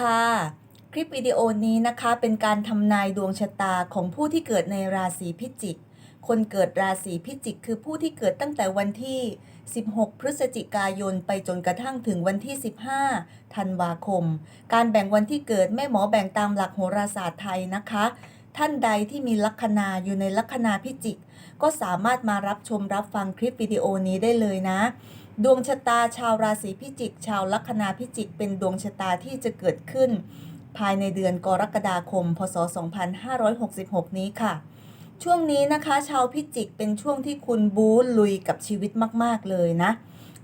ค่ะ คลิปวิดีโอนี้นะคะเป็นการทำนายดวงชะตาของผู้ที่เกิดในราศีพิจิก คนเกิดราศีพิจิก คือผู้ที่เกิดตั้งแต่วันที่ 16 พฤศจิกายน ไปจนกระทั่งถึงวันที่ 15 ธันวาคม การแบ่งวันที่เกิดแม่หมอแบ่งตามหลักโหราศาสตร์ไทยนะคะ ท่านใดที่มีลัคนาอยู่ในลัคนาพิจิก ก็สามารถมารับชมรับฟังคลิปวิดีโอนี้ได้เลยนะ ดวงชะตาชาวราศีพิจิก ชาวลัคนาพิจิก เป็นดวงชะตาที่จะเกิดขึ้น ภายในเดือนกรกฎาคม พศ 2566 นี้ค่ะ ช่วงนี้นะคะ ชาวพิจิกเป็นช่วงที่คุณบู๊ลุยกับชีวิตมาก ๆ เลยนะ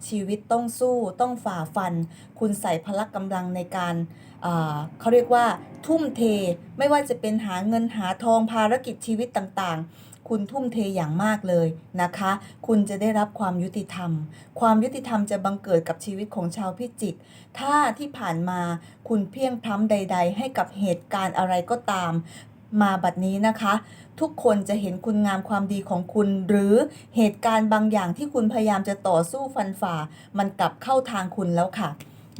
ชีวิตต้องสู้ต้องฝ่าฟัน คุณใส่พละกำลังในการอ่าเขาเรียกว่าทุ่มเท ไม่ว่าจะเป็นหาเงินหาทองภารกิจชีวิตต่างๆ คุณทุ่มเทอย่างมากเลยนะคะ คุณจะได้รับความยุติธรรม ความยุติธรรมจะบังเกิดกับชีวิตของชาวพิจิก ถ้าที่ผ่านมาคุณเพียงพร้ำใด ๆ ให้กับเหตุการณ์อะไรก็ตาม มาบัดนี้นะคะ ทุกคนจะเห็นคุณงามความดีของคุณ หรือเหตุการณ์บางอย่างที่คุณพยายามจะต่อสู้ฟันฝ่า มันกลับเข้าทางคุณแล้วค่ะ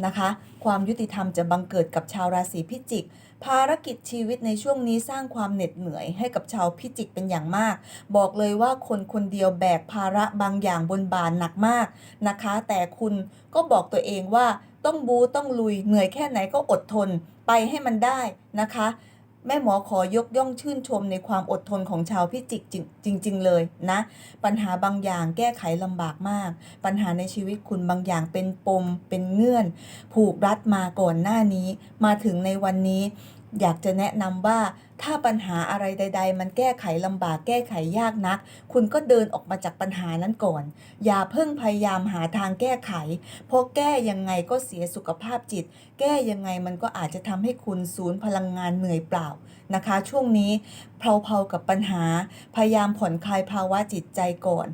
นะคะ ความยุติธรรมจะบังเกิดกับชาวราศีพิจิก ภารกิจชีวิตในช่วงนี้สร้างความเหน็ดเหนื่อยให้กับชาวพิจิกเป็นอย่างมาก บอกเลยว่าคนคนเดียวแบกภาระบางอย่างบนบานหนักมากนะคะ แต่คุณก็บอกตัวเองว่าต้องบูต้องลุยเหนื่อยแค่ไหนก็อดทนไปให้มันได้นะคะ แม่หมอขอยกย่องชื่นชมในความอดทนของชาวพิจิกจริงจริง ๆ เลยนะ ปัญหาบางอย่างแก้ไขลำบากมาก ปัญหาในชีวิตคุณบางอย่างเป็นปม เป็นเงื่อน ผูกรัดมาก่อนหน้านี้ มาถึงในวันนี้ อยากจะแนะนำว่าถ้าปัญหาอะไรใด ๆ มันแก้ไขลำบากแก้ไขยากนัก คุณก็เดินออกมาจากปัญหานั้นก่อน อย่าเพิ่งพยายามหาทางแก้ไข เพราะแก้ยังไงก็เสียสุขภาพจิต แก้ยังไงมันก็อาจจะทำให้คุณสูญพลังงานเหนื่อยเปล่านะคะ ช่วงนี้เพลาๆกับปัญหา พยายามผ่อนคลายภาวะจิตใจก่อน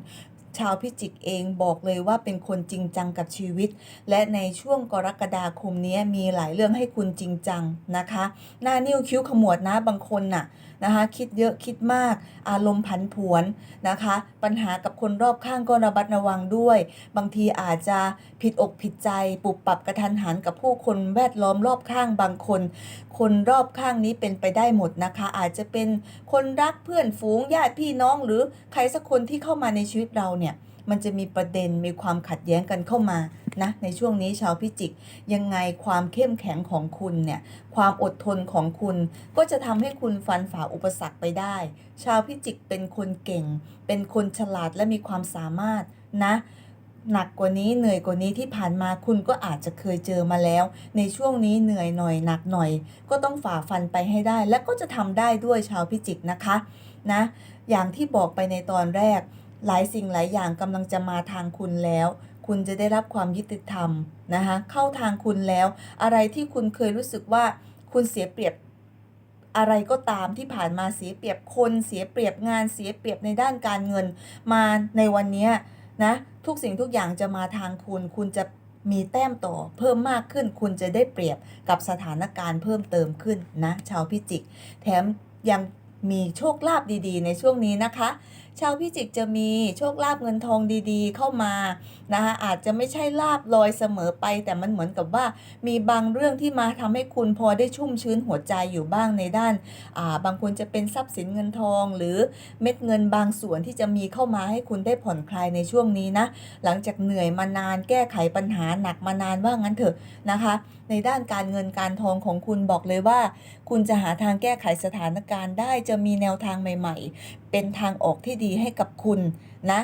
ชาวพิจิกเองบอกเลยว่าเป็นคนจริงจังกับชีวิต และในช่วงกรกฎาคมนี้มีหลายเรื่องให้คุณจริงจังนะคะ หน้านิ้วคิ้วขมวดนะบางคนน่ะ นะคะ คิดเยอะคิดมาก อารมณ์ผันผวนนะคะ ปัญหากับคนรอบข้างก็ระบัดระวังด้วย บางทีอาจจะผิดอกผิดใจปรับปรับกระทันหันกับผู้คนแวดล้อมรอบข้างบางคน คนรอบข้างนี้เป็นไปได้หมดนะคะ อาจจะเป็นคนรักเพื่อนฝูงญาติพี่น้องหรือใครสักคนที่เข้ามาในชีวิตเราเนี่ย มันจะมีประเด็นมีความขัดแย้งกันเข้ามานะในช่วงนี้ชาวพิจิก ยังไงความเข้มแข็งของคุณเนี่ยความอดทนของคุณก็จะทำให้คุณฟันฝ่าอุปสรรคไปได้ ชาวพิจิกเป็นคนเก่ง เป็นคนฉลาดและมีความสามารถนะหนักกว่านี้เหนื่อยกว่านี้ที่ผ่านมาคุณก็อาจจะเคยเจอมาแล้ว ในช่วงนี้เหนื่อยหน่อยหนักหน่อย ก็ต้องฝ่าฟันไปให้ได้ และก็จะทำได้ด้วยชาวพิจิกนะคะนะอย่างที่บอกไปในตอนแรก หลายสิ่งหลายอย่างกำลังจะมาทางคุณแล้ว คุณจะได้รับความยุติธรรมนะคะเข้าทางคุณแล้ว อะไรที่คุณเคยรู้สึกว่าคุณเสียเปรียบอะไรก็ตามที่ผ่านมาเสียเปรียบคนเสียเปรียบงานเสียเปรียบในด้านการเงินมาในวันนี้นะทุกสิ่งทุกอย่างจะมาทางคุณ คุณจะมีแต้มต่อเพิ่มมากขึ้น คุณจะได้เปรียบกับสถานการณ์เพิ่มเติมขึ้นนะชาวพิจิก แถมยังมีโชคลาภดีๆ ในช่วงนี้นะคะ ชาวพิจิกจะมีโชคลาภเงินทองดีๆ เข้ามานะคะอาจจะไม่ใช่ลาบลอยเสมอไป แต่มันเหมือนกับว่ามีบางเรื่องที่มาทำให้คุณพอได้ชุ่มชื้นหัวใจอยู่บ้างในด้านอ่าบางคนจะเป็นทรัพย์สินเงินทอง หรือเม็ดเงินบางส่วนที่จะมีเข้ามาให้คุณได้ผ่อนคลายในช่วงนี้นะหลังจากเหนื่อยมานานแก้ไขปัญหาหนักมานานว่างั้นเถอะนะคะ ในด้านการเงินการทองของคุณบอกเลยว่า คุณจะหาทางแก้ไขสถานการณ์ได้จะมีแนวทางใหม่ ๆเป็นทางออกที่ดีให้กับคุณนะ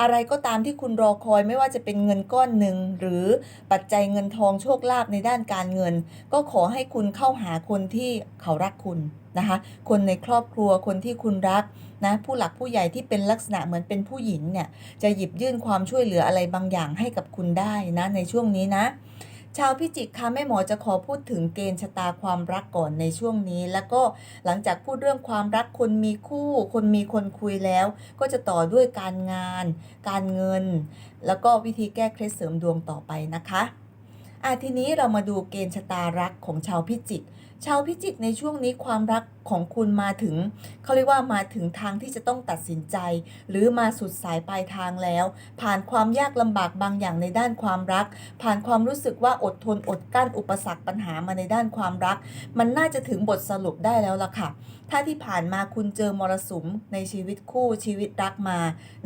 อะไรก็ตามที่คุณรอคอยไม่ว่าจะเป็นเงินก้อนหนึ่งหรือปัจจัยเงินทองโชคลาภในด้านการเงิน ก็ขอให้คุณเข้าหาคนที่เขารักคุณนะคะ คนในครอบครัวคนที่คุณรักนะผู้หลักผู้ใหญ่ที่เป็นลักษณะเหมือนเป็นผู้หญิงเนี่ยจะหยิบยื่นความช่วยเหลืออะไรบางอย่างให้กับคุณได้นะในช่วงนี้นะ ชาวพิจิกค่ะแม่หมอจะขอพูดถึงเกณฑ์ชะตาความรักก่อนในช่วงนี้ แล้วก็หลังจากพูดเรื่องความรักคนมีคู่ คนมีคนคุยแล้ว ก็จะต่อด้วยการงาน การเงิน แล้วก็วิธีแก้เคล็ดเสริมดวงต่อไปนะคะอะทีนี้เรามาดูเกณฑ์ชะตารักของชาวพิจิก ชาวพิจิกในช่วงนี้ความรัก ของคุณมาถึงเขาเรียกว่ามาถึงทางที่จะต้องตัดสินใจ หรือมาสุดสายปลายทางแล้ว ผ่านความยากลำบากบางอย่างในด้านความรัก ผ่านความรู้สึกว่าอดทนอดกลั้นอุปสรรคปัญหามาในด้านความรัก มันน่าจะถึงบทสรุปได้แล้วล่ะค่ะ ถ้าที่ผ่านมาคุณเจอมรสุมในชีวิตคู่ชีวิตรักมา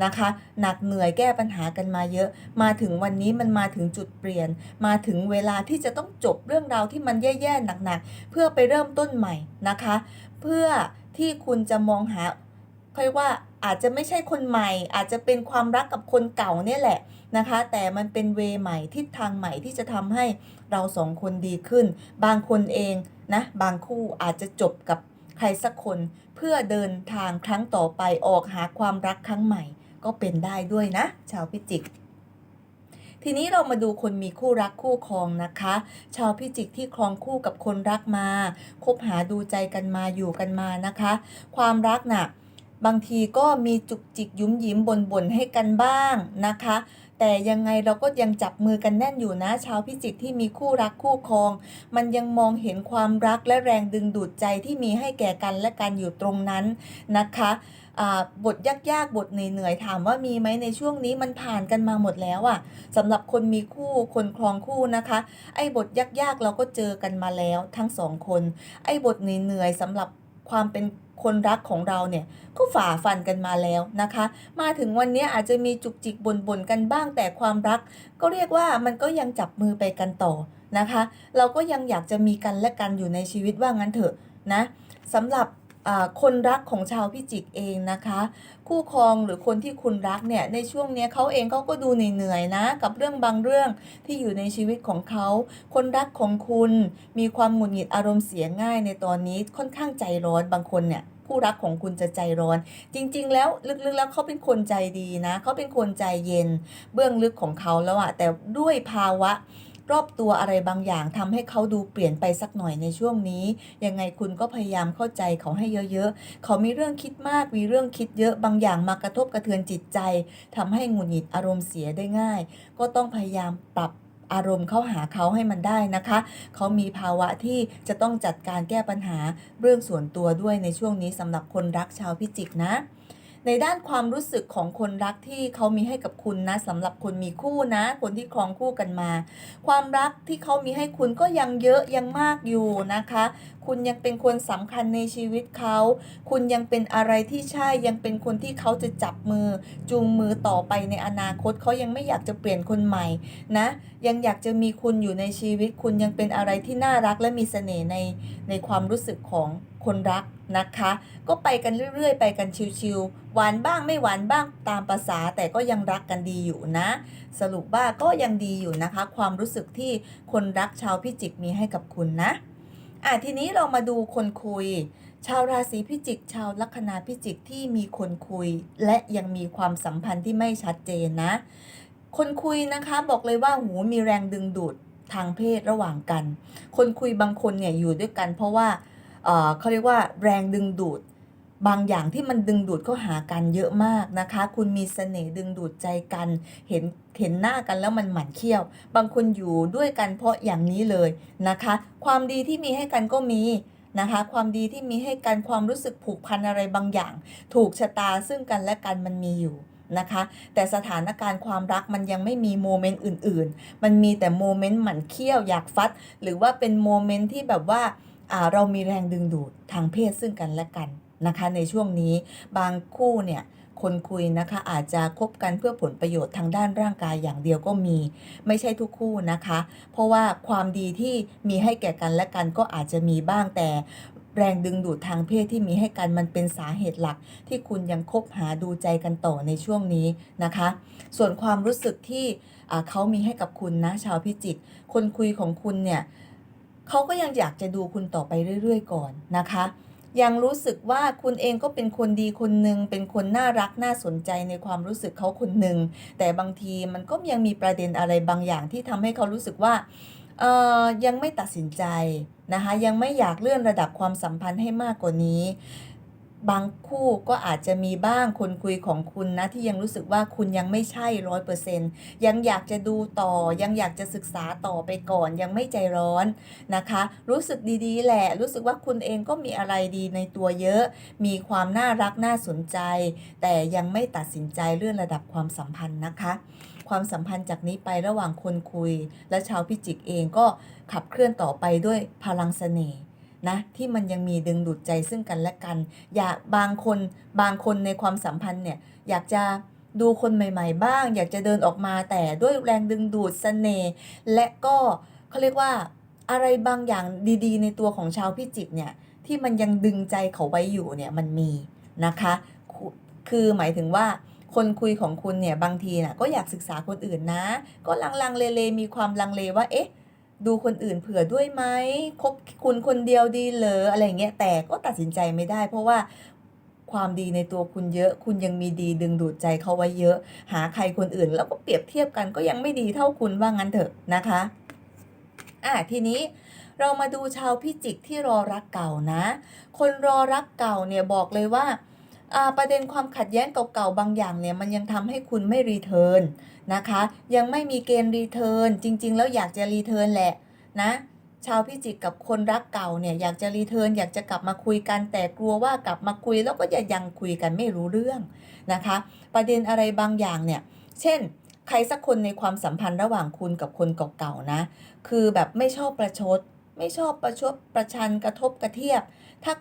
นะคะ หนักเหนื่อยแก้ปัญหากันมาเยอะ มาถึงวันนี้มันมาถึงจุดเปลี่ยน มาถึงเวลาที่จะต้องจบเรื่องราวที่มันแย่ๆหนักๆ เพื่อไปเริ่มต้นใหม่นะคะ เพื่อที่คุณจะมองหาเขาเรียกว่าอาจจะไม่ใช่คนใหม่ อาจจะเป็นความรักกับคนเก่าเนี่ยแหละนะคะ แต่มันเป็นเวใหม่ทิศทางใหม่ที่จะทำให้เราสองคนดีขึ้น บางคนเองนะบางคู่อาจจะจบกับใครสักคนเพื่อเดินทางครั้งต่อไปออกหาความรักครั้งใหม่ ก็เป็นได้ด้วยนะ ชาวพิจิก ทีนี้เรามาดูคนมีคู่รักคู่ครองนะคะ ชาวพิจิกที่ครองคู่กับคนรักมา คบหาดูใจกันมาอยู่กันมานะคะ ความรักน่ะบางทีก็มีจุกจิกยุ้มยิ้มบ่นบ่นๆให้กันบ้างนะคะ แต่ยังไงเราก็ยังจับมือกันแน่นอยู่นะ ชาวพิจิกที่มีคู่รักคู่ครอง มันยังมองเห็นความรักและแรงดึงดูดใจที่มีให้แก่กันและกันอยู่ตรงนั้นนะคะ บทยากๆ บทเหนื่อยๆ ถามว่ามีไหมในช่วงนี้มันผ่านกันมาหมดแล้วอะสำหรับคนมีคู่คนครองคู่นะคะ ไอ้บทยากๆ เราก็เจอกันมาแล้วทั้งสองคน ไอ้บทเหนื่อยๆสำหรับความเป็นคนรักของเราเนี่ยก็ฝ่าฟันกันมาแล้วนะคะ มาถึงวันนี้อาจจะมีจุกจิกบ่นๆกันบ้างแต่ความรัก ก็เรียกว่ามันก็ยังจับมือไปกันต่อนะคะ เราก็ยังอยากจะมีกันและกันอยู่ในชีวิตว่างั้นเถอะนะสำหรับ คนรักของชาวพิจิกเองนะคะ คู่ครองหรือคนที่คุณรักเนี่ยในช่วงนี้เขาเองเขาก็ดูเหนื่อยๆนะ กับเรื่องบางเรื่องที่อยู่ในชีวิตของเขาคนรักของคุณมีความหงุดหงิดอารมณ์เสียง่ายในตอนนี้ค่อนข้างใจร้อนบางคนเนี่ยคู่รักของคุณจะใจร้อน จริง ๆ แล้วลึกๆแล้วเขาเป็นคนใจดีนะเขาเป็นคนใจเย็น เบื้องลึกของเขาแล้วอะแต่ด้วยภาวะ รอบตัวอะไรบางอย่างทำให้เขาดูเปลี่ยนไปสักหน่อยในช่วงนี้ ยังไงคุณก็พยายามเข้าใจเขาให้เยอะๆ เขามีเรื่องคิดมาก มีเรื่องคิดเยอะบางอย่างมากระทบกระเทือนจิตใจทำให้หงุดหงิดอารมณ์เสียได้ง่าย ก็ต้องพยายามปรับอารมณ์เข้าหาเขาให้มันได้นะคะ เขามีภาวะที่จะต้องจัดการแก้ปัญหาเรื่องส่วนตัวด้วยในช่วงนี้สำหรับคนรักชาวพิจิกนะ ในด้านความรู้สึกของคนรักที่เขามีให้กับคุณนะสำหรับคนมีคู่นะ คนที่ครองคู่กันมา ความรักที่เขามีให้คุณก็ยังเยอะยังมากอยู่นะคะ คุณยังเป็นคนสำคัญในชีวิตเขา คุณยังเป็นอะไรที่ใช่ยังเป็นคนที่เขาจะจับมือจูงมือต่อไปในอนาคตเขายังไม่อยากจะเปลี่ยนคนใหม่นะ ยังอยากจะมีคุณอยู่ในชีวิต คุณยังเป็นอะไรที่น่ารักและมีเสน่ห์ในในความรู้สึกของ คนรักนะคะ ก็ไปกันเรื่อยๆ ไปกันชิวๆหวานบ้างไม่หวานบ้างตามภาษาแต่ก็ยังรักกันดีอยู่นะ สรุปว่าก็ยังดีอยู่นะคะ ความรู้สึกที่คนรักชาวพิจิกมีให้กับคุณนะอะทีนี้เรามาดูคนคุย ชาวราศีพิจิก ชาวลัคนาพิจิกที่มีคนคุย และยังมีความสัมพันธ์ที่ไม่ชัดเจนนะ คนคุยนะคะบอกเลยว่าหูมีแรงดึงดูดทางเพศระหว่างกัน คนคุยบางคนเนี่ยอยู่ด้วยกัน เพราะว่า เขาเรียกว่าแรงดึงดูด บางอย่างที่มันดึงดูดเข้าหากันเยอะมากนะคะ คุณมีเสน่ห์ดึงดูดใจกันเห็นเห็นหน้ากันแล้วมันหมั่นเคี้ยว บางคนอยู่ด้วยกันเพราะอย่างนี้เลยนะคะ ความดีที่มีให้กันก็มีนะคะความดีที่มีให้กันความรู้สึกผูกพันอะไรบางอย่าง ถูกชะตาซึ่งกันและกันมันมีอยู่นะคะ แต่สถานการณ์ความรักมันยังไม่มีโมเมนต์อื่น ๆ มันมีแต่โมเมนต์หมั่นเคี้ยวอยากฟัด หรือว่าเป็นโมเมนต์ที่แบบว่า เรามีแรงดึงดูดทางเพศซึ่งกันและกันนะคะ ในช่วงนี้บางคู่เนี่ยคนคุยนะคะอาจจะคบกันเพื่อผลประโยชน์ทางด้านร่างกายอย่างเดียวก็มี ไม่ใช่ทุกคู่นะคะ เพราะว่าความดีที่มีให้แก่กันและกันก็อาจจะมีบ้างแต่แรงดึงดูดทางเพศที่มีให้กันมันเป็นสาเหตุหลัก ที่คุณยังคบหาดูใจกันต่อในช่วงนี้นะคะ ส่วนความรู้สึกที่เขามีให้กับคุณนะชาวพิจิกคนคุยของคุณเนี่ย เขาก็ยังอยากจะดูคุณต่อไปเรื่อยๆ ก่อนนะคะ ยังรู้สึกว่าคุณเองก็เป็นคนดีคนหนึ่งเป็นคนน่ารักน่าสนใจในความรู้สึกเขาคนหนึ่งแต่บางทีมันก็ยังมีประเด็นอะไรบางอย่างที่ทำให้เขารู้สึกว่าเอ่อยังไม่ตัดสินใจนะคะยังไม่อยากเลื่อนระดับความสัมพันธ์ให้มากกว่านี้ บางคู่ก็อาจจะมีบ้างคนคุยของคุณนะ ที่ยังรู้สึกว่าคุณยังไม่ใช่ร้อยเปอร์เซ็นยังอยากจะดูต่อ ยังอยากจะศึกษาต่อไปก่อน ยังไม่ใจร้อนนะคะ รู้สึกดีๆ แหละ รู้สึกว่าคุณเองก็มีอะไรดีในตัวเยอะ มีความน่ารักน่าสนใจ แต่ยังไม่ตัดสินใจเรื่องระดับความสัมพันธ์นะคะ ความสัมพันธ์จากนี้ไประหว่างคนคุย และชาวพิจิกเองก็ขับเคลื่อนต่อไปด้วยพลังเสน่ห์ นะที่มันยังมีดึงดูดใจซึ่งกันและกัน อยากบางคนบางคนในความสัมพันธ์เนี่ยอยากจะดูคนใหม่ ๆ บ้าง อยากจะเดินออกมาแต่ด้วยแรงดึงดูดเสน่ห์และก็เขาเรียกว่าอะไรบางอย่างดีๆ ในตัวของชาวพิจิกเนี่ยที่มันยังดึงใจเขาไว้อยู่เนี่ยมันมีนะคะคือหมายถึงว่าคนคุยของคุณเนี่ยบางทีน่ะก็อยากศึกษาคนอื่นนะ ก็ลังลังเลเลมีความลังเลว่าเอ๊ะ ดูคนอื่นเผื่อด้วยไหมคบคุณคนเดียวดีเหรออะไรเงี้ยแต่ก็ตัดสินใจไม่ได้ เพราะว่าความดีในตัวคุณเยอะ คุณยังมีดีดึงดูดใจเขาไว้เยอะ หาใครคนอื่น แล้วก็เปรียบเทียบกันก็ยังไม่ดีเท่าคุณว่างั้นเถอะนะคะอะทีนี้เรามาดูชาวพิจิกที่รอรักเก่านะ คนรอรักเก่าเนี่ยบอกเลยว่าอ่าประเด็นความขัดแย้งเก่าๆบางอย่างเนี่ยมันยังทำให้คุณไม่รีเทิร์น นะคะ ยังไม่มีเกณฑ์รีเทิร์นจริง ๆ แล้วอยากจะรีเทิร์นแหละนะชาวพิจิกกับคนรักเก่าเนี่ยอยากจะรีเทิร์นอยากจะกลับมาคุยกันแต่กลัวว่ากลับมาคุยแล้วก็จะยังคุยกันไม่รู้เรื่องนะคะ ประเด็นอะไรบางอย่างเนี่ย เช่น ใครสักคนในความสัมพันธ์ระหว่างคุณกับคนเก่าๆนะ คือแบบไม่ชอบประชด ไม่ชอบประชดประชันกระทบกระเทียบ ถ้า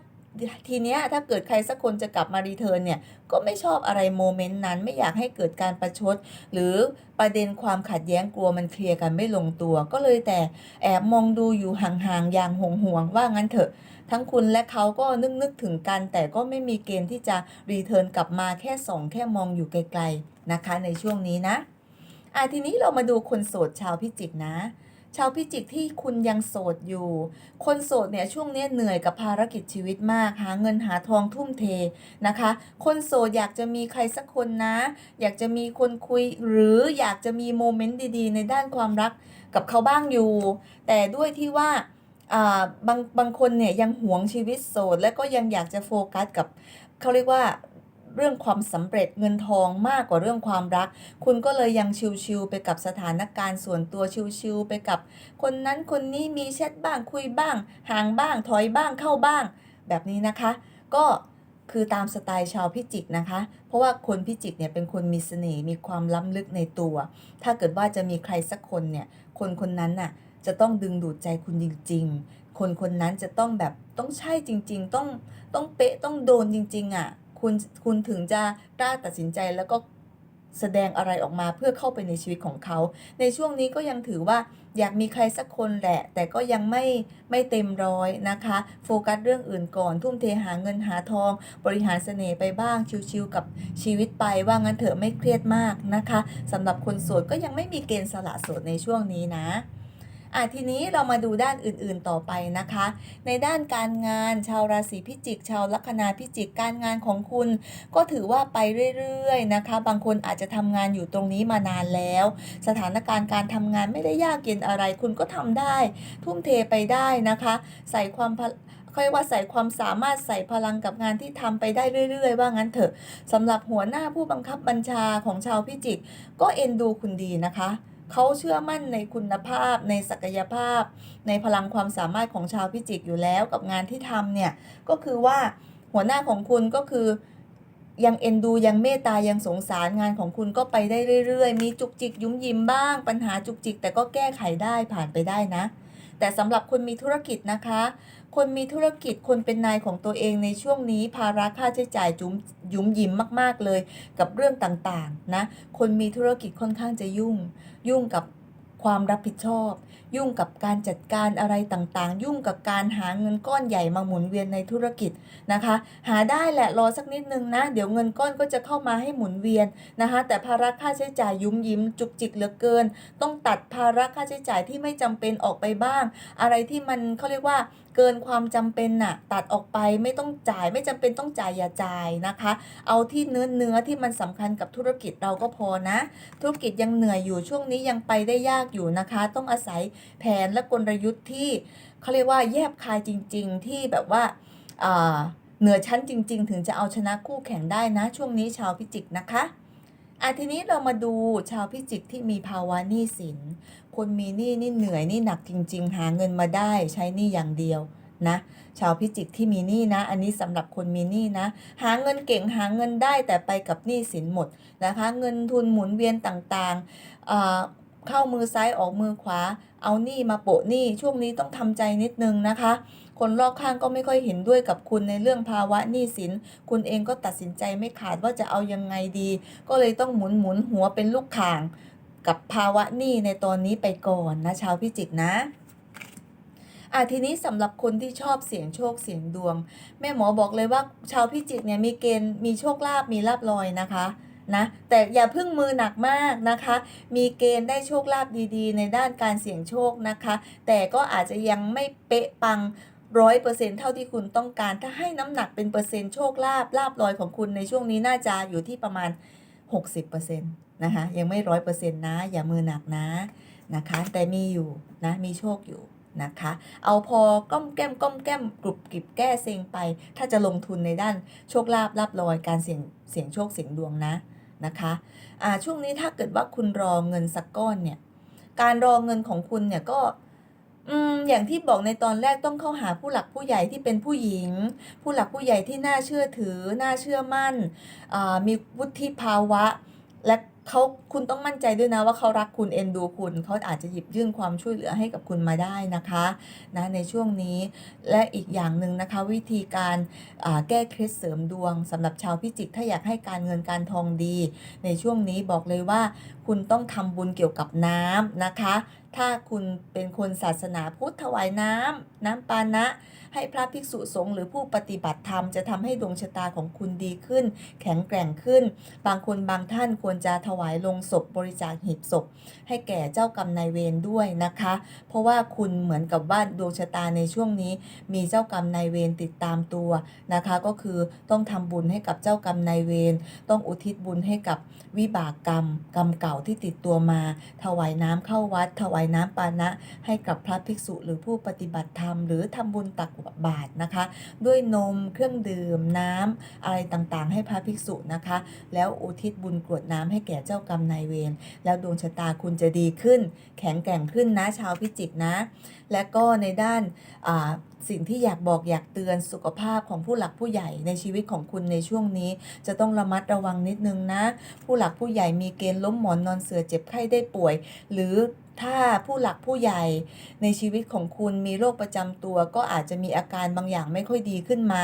ทีเนี้ยถ้าเกิดใครสักคนจะกลับมารีเทิร์นเนี่ยก็ไม่ชอบอะไรโมเมนต์นั้นไม่อยากให้เกิดการประชด หรือประเด็นความขัดแย้งกลัวมันเคลียร์กันไม่ลงตัว ก็เลยแต่แอบมองดูอยู่ห่างๆอย่างห่วงๆว่างั้นเถอะ ทั้งคุณและเขาก็นึกนึกถึงกัน แต่ก็ไม่มีเกณฑ์ที่จะรีเทิร์นกลับมาแค่ส่องแค่มองอยู่ไกลๆนะคะในช่วงนี้นะอะทีนี้เรามาดูคนโสดชาวพิจิกนะ ชาวพิจิกที่คุณยังโสดอยู่ คนโสดเนี่ยช่วงนี้เหนื่อยกับภารกิจชีวิตมาก หาเงินหาทองทุ่มเทนะคะ คนโสดอยากจะมีใครสักคนนะ อยากจะมีคนคุยหรืออยากจะมีโมเมนต์ดีๆ ในด้านความรักกับเขาบ้างอยู่ แต่ด้วยที่ว่าอ่าบางบางคนเนี่ยยังหวงชีวิตโสด และก็ยังอยากจะโฟกัสกับเขาเรียกว่า เรื่องความสำเร็จเงินทองมากกว่าเรื่องความรัก คุณก็เลยยังชิวๆไปกับสถานการณ์ส่วนตัวชิวๆไปกับ คนนั้นคนนี้มีแชทบ้างคุยบ้าง ห่างบ้างถอยบ้างเข้าบ้าง แบบนี้นะคะ ก็คือตามสไตล์ชาวพิจิกนะคะ เพราะว่าคนพิจิกเนี่ยเป็นคนมีเสน่ห์มีความล้ำลึกในตัว ถ้าเกิดว่าจะมีใครสักคนเนี่ย คนคนนั้นน่ะจะต้องดึงดูดใจคุณจริง ๆ คนคนนั้นจะต้องแบบต้องใช่จริง ๆ ต้องต้องเป๊ะต้องโดนจริง ๆอะ คุณคุณถึงจะกล้าตัดสินใจแล้วก็แสดงอะไรออกมาเพื่อเข้าไปในชีวิตของเขา ในช่วงนี้ก็ยังถือว่าอยากมีใครสักคนแหละ แต่ก็ยังไม่ไม่เต็มร้อยนะคะ โฟกัสเรื่องอื่นก่อน ทุ่มเทหาเงินหาทอง บริหารเสน่ห์ไปบ้าง ชิวๆกับชีวิตไป ว่างั้นเถอะไม่เครียดมากนะคะสำหรับคนโสดก็ยังไม่มีเกณฑ์สละโสดในช่วงนี้นะ อะทีนี้เรามาดูด้านอื่นๆต่อไปนะคะ ในด้านการงานชาวราศีพิจิก ชาวลัคนาพิจิกการงานของคุณ ก็ถือว่าไปเรื่อยๆนะคะ บางคนอาจจะทำงานอยู่ตรงนี้มานานแล้ว สถานการณ์การทำงานไม่ได้ยากเย็นอะไร คุณก็ทำได้ ทุ่มเทไปได้นะคะ ใส่ความค่อยว่าใส่ความสามารถใส่พลังกับงานที่ทำไปได้เรื่อย ๆ ว่างั้นเถอะสำหรับหัวหน้าผู้บังคับบัญชาของชาวพิจิก ก็เอ็นดูคุณดีนะคะ เขาเชื่อมั่นในคุณภาพ ในศักยภาพ ในพลังความสามารถของชาวพิจิกอยู่แล้วกับงานที่ทำเนี่ย ก็คือว่าหัวหน้าของคุณก็คือยังเอ็นดูยังเมตตายังสงสารงานของคุณก็ไปได้เรื่อยๆ มีจุกจิกยุ้มยิ้มบ้าง ปัญหาจุกจิก แต่ก็แก้ไขได้ผ่านไปได้นะ แต่สำหรับคนมีธุรกิจนะคะ คนมีธุรกิจคนเป็นนายของตัวเองในช่วงนี้ ภาระค่าใช้จ่ายจุ้มยุ้มยิ้มมาก ๆ เลย กับเรื่องต่างๆนะคนมีธุรกิจค่อนข้างจะยุ่ง ยุ่งกับความรับผิดชอบ ยุ่งกับการจัดการอะไรต่างๆ ยุ่งกับการหาเงินก้อนใหญ่มาหมุนเวียนในธุรกิจนะคะ หาได้แหละรอสักนิดนึงนะ เดี๋ยวเงินก้อนก็จะเข้ามาให้หมุนเวียนนะคะ แต่ภาระค่าใช้จ่ายยุ้มยิ้มจุกจิกเหลือเกิน ต้องตัดภาระค่าใช้จ่ายที่ไม่จำเป็นออกไปบ้าง อะไรที่มันเขาเรียกว่า เกินความจำเป็นน่ะตัดออกไปไม่ต้องจ่ายไม่จำเป็นต้องจ่ายอย่าจ่ายนะคะ เอาที่เนื้อเนื้อที่มันสำคัญกับธุรกิจเราก็พอนะ ธุรกิจยังเหนื่อยอยู่ช่วงนี้ยังไปได้ยากอยู่นะคะ ต้องอาศัยแผนและกลยุทธ์ที่เขาเรียกว่าแยบคายจริง ๆ ที่แบบว่าอ่าเหนือชั้นจริง ๆ ถึงจะเอาชนะคู่แข่งได้นะ ช่วงนี้ชาวพิจิกนะคะอะทีนี้เรามาดูชาวพิจิกที่มีภาวะหนี้สิน คนมีหนี้นี่เหนื่อยนี่หนักจริง ๆ หาเงินมาได้ใช้หนี้อย่างเดียวนะชาวพิจิกที่มีหนี้นะ อันนี้สำหรับคนมีหนี้นะ หาเงินเก่งหาเงินได้แต่ไปกับหนี้สินหมดนะคะ เงินทุนหมุนเวียนต่างๆ เข้ามือซ้ายออกมือขวา เอาหนี้มาโปะหนี้ช่วงนี้ต้องทำใจนิดนึงนะคะ คนรอบข้างก็ไม่ค่อยเห็นด้วยกับคุณในเรื่องภาวะหนี้สิน คุณเองก็ตัดสินใจไม่ขาดว่าจะเอายังไงดี ก็เลยต้องหมุนหมุนหัวเป็นลูกข่าง กับภาวะหนี้ในตอนนี้ไปก่อนนะชาวพิจิกนะอะทีนี้สำหรับคนที่ชอบเสี่ยงโชคเสี่ยงดวง แม่หมอบอกเลยว่าชาวพิจิกเนี่ยมีเกณฑ์มีโชคลาภมีลาบลอยนะคะนะแต่อย่าพิ่งมือหนักมากนะคะ มีเกณฑ์ได้โชคลาภดีๆ ในด้านการเสี่ยงโชคนะคะ แต่ก็อาจจะยังไม่เป๊ะปังร้อยเปอร์เซ็นเท่าที่คุณต้องการ ถ้าให้น้ำหนักเป็นเปอร์เซ็นต์โชคลาภลาบลอยของคุณในช่วงนี้น่าจะอยู่ที่ประมาณ 60%นต์ นะคะยังไม่ร้อยเปอร์เซ็นต์นะ อย่ามือหนักนะนะคะ แต่มีอยู่นะมีโชคอยู่นะคะ เอาพอก้อมแก้มก้อมแก้มกรุบกริบแก้เซ็งไป ถ้าจะลงทุนในด้านโชคลาภลาบลอยการเสี่ยงเสี่ยงโชคเสี่ยงดวงนะนะคะอ่าช่วงนี้ถ้าเกิดว่าคุณรอเงินสักก้อนเนี่ยการรอเงินของคุณเนี่ยก็อืมอย่างที่บอกในตอนแรกต้องเข้าหาผู้หลักผู้ใหญ่ที่เป็นผู้หญิง ผู้หลักผู้ใหญ่ที่น่าเชื่อถือ น่าเชื่อมั่นมีวุฒิภาวะ และ เขาคุณต้องมั่นใจด้วยนะว่าเขารักคุณเอ็นดูคุณเขาอาจจะหยิบยื่นความช่วยเหลือให้กับคุณมาได้นะคะนะในช่วงนี้และอีกอย่างหนึ่งนะคะ วิธีการแก้เคล็ดเสริมดวงสำหรับชาวพิจิกถ้าอยากให้การเงินการทองดี ในช่วงนี้บอกเลยว่า คุณต้องทำบุญเกี่ยวกับน้ำนะคะ ถ้าคุณเป็นคนศาสนาพุทธถวายน้ำน้ำปานะ ให้พระภิกษุสงฆ์หรือผู้ปฏิบัติธรรมจะทำให้ดวงชะตาของคุณดีขึ้น แข็งแกร่งขึ้น บางคนบางท่านควรจะถวายลงศพบริจาคหีบศพ ให้แก่เจ้ากรรมนายเวรด้วยนะคะ เพราะว่าคุณเหมือนกับว่าดวงชะตาในช่วงนี้ มีเจ้ากรรมนายเวรติดตามตัวนะคะ ก็คือต้องทำบุญให้กับเจ้ากรรมนายเวรต้องอุทิศบุญให้กับวิบากกรรมกรรมเก่าที่ติดตัวมา ถวายน้ำเข้าวัด ถวายน้ำปานะ ให้กับพระภิกษุหรือผู้ปฏิบัติธรรม หรือทำบุญตักบาตรนะคะ ด้วยนมเครื่องดื่มน้ำอะไรต่างๆ ให้พระภิกษุนะคะ แล้วอุทิศบุญกรวดน้ำให้แก่เจ้ากรรมนายเวรแล้วดวงชะตาคุณจะดีขึ้น แข็งแกร่งขึ้นนะชาวพิจิกนะ และก็ในด้านอ่าสิ่งที่อยากบอกอยากเตือนสุขภาพของผู้หลักผู้ใหญ่ในชีวิตของคุณในช่วงนี้ จะต้องระมัดระวังนิดนึงนะ ผู้หลักผู้ใหญ่มีเกณฑ์ล้มหมอนนอนเสือเจ็บไข้ได้ป่วย หรือถ้าผู้หลักผู้ใหญ่ในชีวิตของคุณมีโรคประจำตัว ก็อาจจะมีอาการบางอย่างไม่ค่อยดีขึ้นมา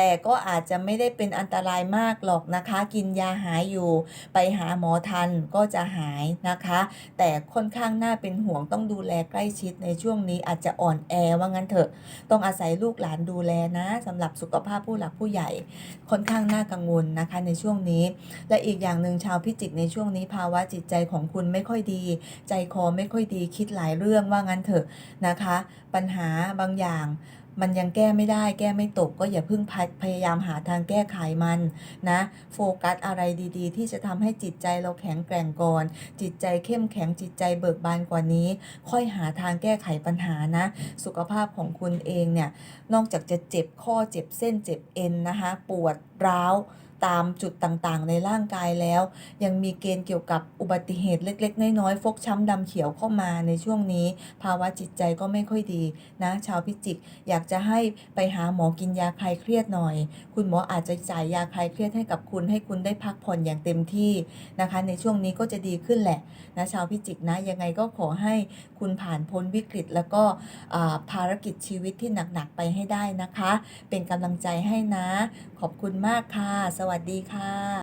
แต่ก็อาจจะไม่ได้เป็นอันตรายมากหรอกนะคะ กินยาหายอยู่ ไปหาหมอทันก็จะหายนะคะ แต่ค่อนข้างน่าเป็นห่วงต้องดูแลใกล้ชิดในช่วงนี้อาจจะอ่อนแอว่างั้นเถอะ ต้องอาศัยลูกหลานดูแลนะสำหรับสุขภาพผู้หลักผู้ใหญ่ ค่อนข้างน่ากังวลนะคะในช่วงนี้ และอีกอย่างหนึ่งชาวพิจิกในช่วงนี้ภาวะจิตใจของคุณไม่ค่อยดี ใจคอไม่ค่อยดีคิดหลายเรื่องว่างั้นเถอะนะคะ ปัญหาบางอย่าง มันยังแก้ไม่ได้แก้ไม่ตกก็อย่าเพิ่งพยพยายามหาทางแก้ไขมันนะโฟกัสอะไรดีๆ ที่จะทำให้จิตใจเราแข็งแกร่งก่อน จิตใจเข้มแข็งจิตใจเบิกบานกว่านี้ ค่อยหาทางแก้ไขปัญหานะ สุขภาพของคุณเองเนี่ยนอกจากจะเจ็บข้อเจ็บเส้นเจ็บเอ็นนะคะปวดร้าว ตามจุดต่างๆ ในร่างกายแล้ว ยังมีเกณฑ์เกี่ยวกับอุบัติเหตุเล็ก ๆ น้อยๆฟกช้ำดำเขียวเข้ามาในช่วงนี้ ภาวะจิตใจก็ไม่ค่อยดีนะชาวพิจิกอยากจะให้ไปหาหมอกินยาคลายเครียดหน่อย คุณหมออาจจะจ่ายยาคลายเครียดให้กับคุณให้คุณได้พักผ่อนอย่างเต็มที่นะคะ ในช่วงนี้ก็จะดีขึ้นแหละนะชาวพิจิกนะยังไงก็ขอให้คุณผ่านพ้นวิกฤต แล้วก็ภารกิจชีวิตที่หนักๆไปให้ได้นะคะ เป็นกำลังใจให้นะ ขอบคุณมากค่ะสวัสดีค่ะ